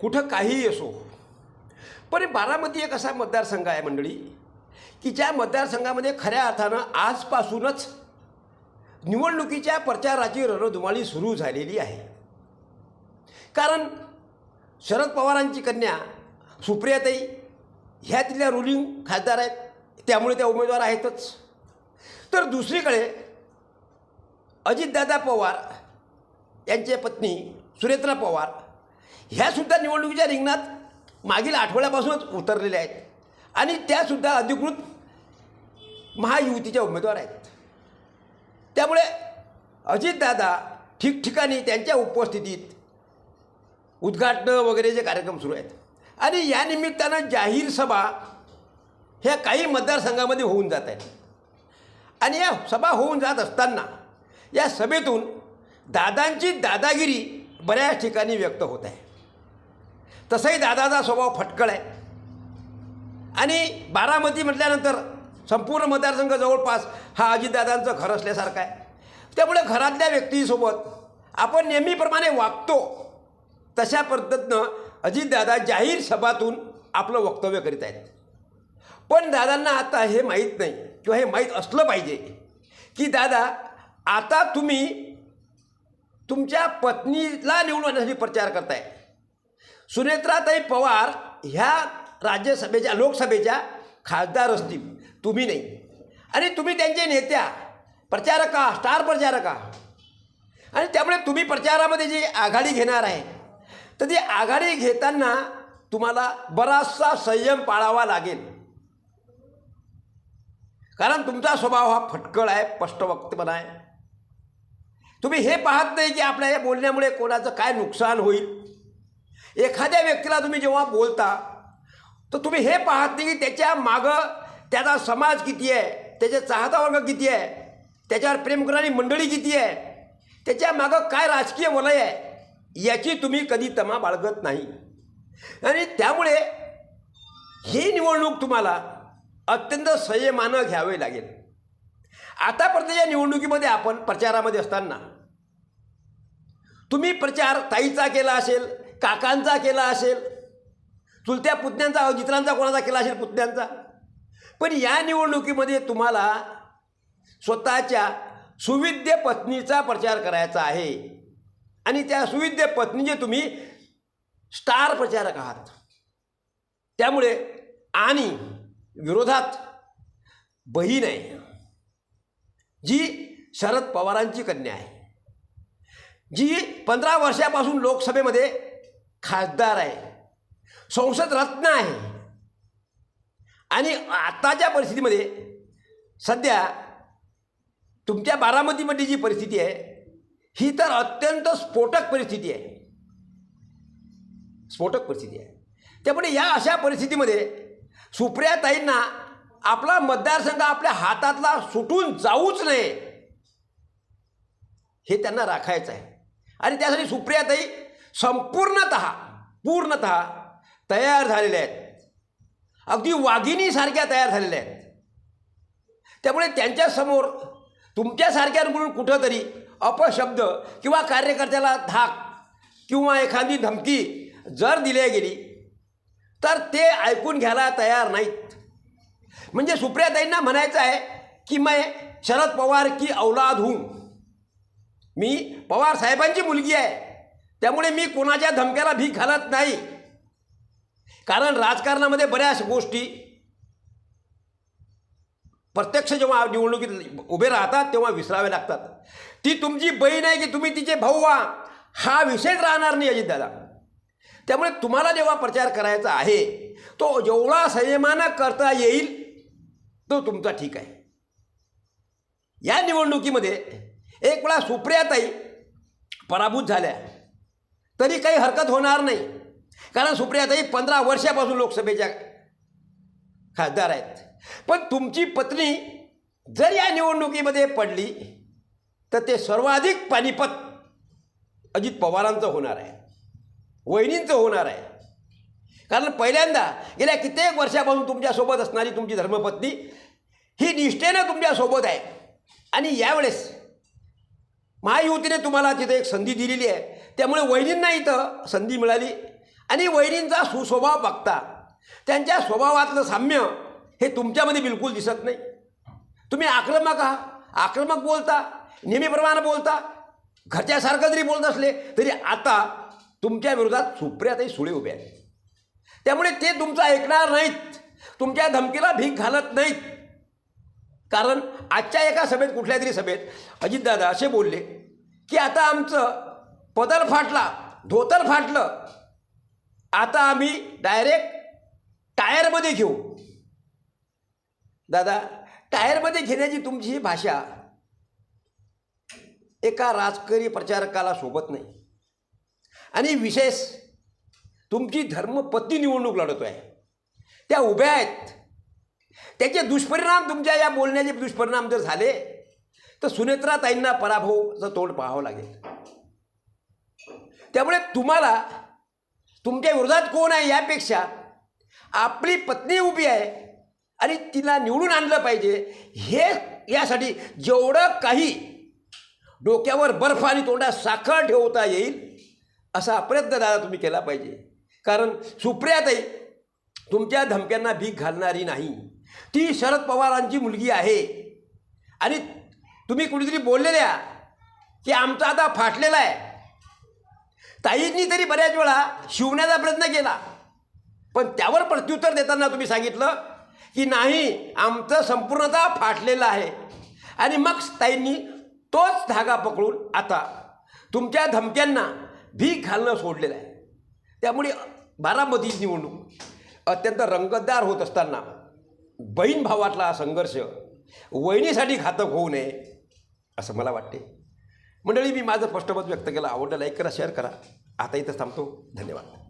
कुठं काहीही असो. पण बारामती एक असा मतदारसंघ आहे मंडळी की ज्या मतदारसंघामध्ये खऱ्या अर्थानं आजपासूनच निवडणुकीच्या प्रचाराची रणधुमाळी सुरू झालेली आहे. कारण शरद पवारांची कन्या सुप्रियाताई ह्या तिथल्या रुलिंग खासदार आहेत त्यामुळे त्या उमेदवार आहेतच. तर दुसरीकडे अजितदादा पवार यांच्या पत्नी सुरेत्रा पवार ह्यासुद्धा निवडणुकीच्या रिंगणात मागील आठवड्यापासूनच उतरलेल्या आहेत. आणि त्यासुद्धा अधिकृत महायुतीच्या उमेदवार आहेत. त्यामुळे अजितदादा ठिकठिकाणी त्यांच्या उपस्थितीत उद्घाटनं वगैरे जे कार्यक्रम सुरू आहेत. आणि या निमित्तानं जाहीर सभा ह्या काही मतदारसंघामध्ये होऊन जात आहेत. आणि या सभा होऊन जात असताना या सभेतून दादांची दादागिरी बऱ्याच ठिकाणी व्यक्त होत आहे. तसंही दादाचा स्वभाव फटकळ आहे. आणि बारामती म्हटल्यानंतर संपूर्ण मतदारसंघ जवळपास हा अजितदादांचं घर असल्यासारखं आहे. त्यामुळे घरातल्या व्यक्तीसोबत आपण नेहमीप्रमाणे वागतो. तशा पद्धतीनं अजितदादा जाहीर सभातून आपलं वक्तव्य करीत आहेत. पण दादांना आता हे माहीत नाही किंवा हे माहीत असलं पाहिजे की दादा आता तुम्ही तुमच्या पत्नीला निवडून आणण्यासाठी प्रचार करताय. सुनेत्राताई पवार ह्या राज्यसभेच्या लोकसभेच्या खासदार असतील. तुम्ही नाही. आणि तुम्ही त्यांचे नेत्या प्रचारका स्टार प्रचारका आणि त्यामुळे तुम्ही प्रचारामध्ये जी आघाडी घेणार आहे तर ती आघाडी घेताना तुम्हाला बराचसा संयम पाळावा लागेल. कारण तुमचा स्वभाव हा फटकळ आहे स्पष्टवक्तपणा आहे. तुम्ही हे पाहत नाही की आपल्या या बोलण्यामुळे कोणाचं काय नुकसान होईल. एखाद्या व्यक्तीला तुम्ही जेव्हा बोलता तर तुम्ही हे पाहत नाही की त्याच्या मागं त्याचा समाज किती आहे त्याचे चाहता वर्ग किती आहे त्याच्यावर प्रेम करणारी मंडळी किती आहे त्याच्या मागं काय राजकीय वलय आहे याची तुम्ही कधी तमा बाळगत नाही. आणि त्यामुळे ही निवडणूक तुम्हाला अत्यंत संयमानं घ्यावे लागेल. आतापर्यंत या निवडणुकीमध्ये आपण प्रचारामध्ये असताना तुम्ही प्रचार ताईचा केला असेल काकांचा केला असेल चुलत्या पुतण्यांचा जित्रांचा कोणाचा केला असेल पुतण्यांचा? पण या निवडणुकीमध्ये तुम्हाला स्वतःच्या सुविद्य पत्नीचा प्रचार करायचा आहे. आणि त्या सुविद्य पत्नीचे तुम्ही स्टार प्रचारक आहात. त्यामुळे आणि विरोधात बहीण आहे जी शरद पवारांची कन्या आहे. जी पंधरा वर्षापासून लोकसभेमध्ये खासदार आहे. संसद रत्न आहे. आणि आताच्या परिस्थितीमध्ये सध्या तुमच्या बारामतीमध्ये जी परिस्थिती आहे ही तर अत्यंत स्फोटक परिस्थिती आहे. स्फोटक परिस्थिती आहे. त्यामुळे या अशा परिस्थितीमध्ये सुप्रियाताईंना आपला मतदारसंघ आपल्या हातातला सुटून जाऊच नये. हे त्यांना राखायचं आहे. आणि त्यासाठी सुप्रियाताई संपूर्णत पूर्णत तयार झालेल्या आहेत. अगदी वाघिणीसारख्या तयार झालेल्या आहेत. त्यामुळे त्यांच्यासमोर तुमच्यासारख्यांकडून कुठंतरी अपशब्द किंवा कार्यकर्त्याला धाक किंवा एखादी धमकी जर दिल्या गेली तर ते ऐकून घ्यायला तयार नाहीत. म्हणजे सुप्रियाताईंना म्हणायचं आहे की मैं शरद पवार की औलाद हूं. मी पवार साहेबांची मुलगी आहे. त्यामुळे मी कोणाच्या धमक्याला भीक घालत नाही. कारण राजकारणामध्ये बऱ्याच गोष्टी प्रत्यक्ष जेव्हा निवडणुकीत उभे राहतात तेव्हा विसरावे लागतात. ती तुमची बहीण आहे की तुम्ही तिचे भाऊ व्हा हा विषयच राहणार नाही अजितदादा. त्यामुळे तुम्हाला जेव्हा प्रचार करायचा आहे तो जेवढा संयमानं करता येईल तो तुमचा ठीक आहे. या निवडणुकीमध्ये एक वेळा सुप्रियाताई पराभूत झाल्या. तरी काही हरकत होणार नाही. कारण सुप्रियाताई पंधरा वर्षापासून लोकसभेच्या खासदार आहेत. पण तुमची पत्नी जर या निवडणुकीमध्ये पडली तर ते सर्वाधिक पानिपत अजित पवारांचं होणार आहे. वहिनींचं होणार आहे. कारण पहिल्यांदा गेल्या कित्येक वर्षापासून तुमच्यासोबत असणारी तुमची धर्मपत्नी ही निष्ठेनं तुमच्यासोबत आहे. आणि यावेळेस महायुतीने तुम्हाला तिथे एक संधी दिलेली आहे. त्यामुळे वहिनींना इथं संधी मिळाली. आणि वहिनींचा सुस्वभाव बघता त्यांच्या स्वभावातलं साम्य हे तुमच्यामध्ये बिलकुल दिसत नाही. तुम्ही आक्रमक आहात. आक्रमक बोलता नेहमीप्रमाणे बोलता घरच्यासारखं जरी बोलत असले तरी आता तुमच्या विरोधात सुप्रियाताई सुळे उभे आहेत. त्यामुळे ते तुमचं ऐकणार नाहीत. तुमच्या धमकीला भीक घालत नाहीत. कारण आजच्या एका सभेत कुठल्या तरी सभेत अजितदादा असे बोलले की आता आमचं पदर फाटला धोतर फाटलं. आता आम्ही डायरेक्ट टायरमध्ये घेऊ. दादा टायरमध्ये घेण्याची तुमची ही भाषा एका राजकीय प्रचारकाला सोबत नाही. आणि विशेष तुमची धर्मपत्नी निवडणूक आहे त्या उभ्या आहेत. त्याचे दुष्परिणाम तुमच्या या बोलण्याचे दुष्परिणाम जर झाले तर सुनेत्राताईंना पराभवचं तोंड पाहावं लागेल. त्यामुळे तुम्हाला तुमच्या विरोधात कोण आहे यापेक्षा आपली पत्नी उभी आहे आणि तिला निवडून आणलं पाहिजे. हे यासाठी जेवढं काही डोक्यावर बर्फ आणि तोंडात साखर ठेवता येईल असा प्रयत्न दादा तुम्ही केला पाहिजे. कारण सुप्रियाताई तुमच्या धमक्यांना भीक घालणारी नाही. ती शरद पवारांची मुलगी आहे. आणि तुम्ही कुणीतरी बोललेल्या की आमचा आता फाटलेला आहे. ताईंनी तरी बऱ्याच वेळा शिवण्याचा प्रयत्न केला. पण त्यावर प्रत्युत्तर देताना तुम्ही सांगितलं की नाही आमचं संपूर्णतः फाटलेलं आहे. आणि मग ताईंनी तोच धागा पकडून आता तुमच्या धमक्यांना भीक घालणं सोडलेलं आहे. त्यामुळे बारामती निवडणूक अत्यंत रंगतदार होत असताना बहीण भावातला हा संघर्ष वहिनीसाठी घातक होऊ नये असं मला वाटते. मंडळी मी माझं स्पष्ट मत व्यक्त केलं. आवडलं लाईक करा शेअर करा. आता इथं थांबतो. धन्यवाद.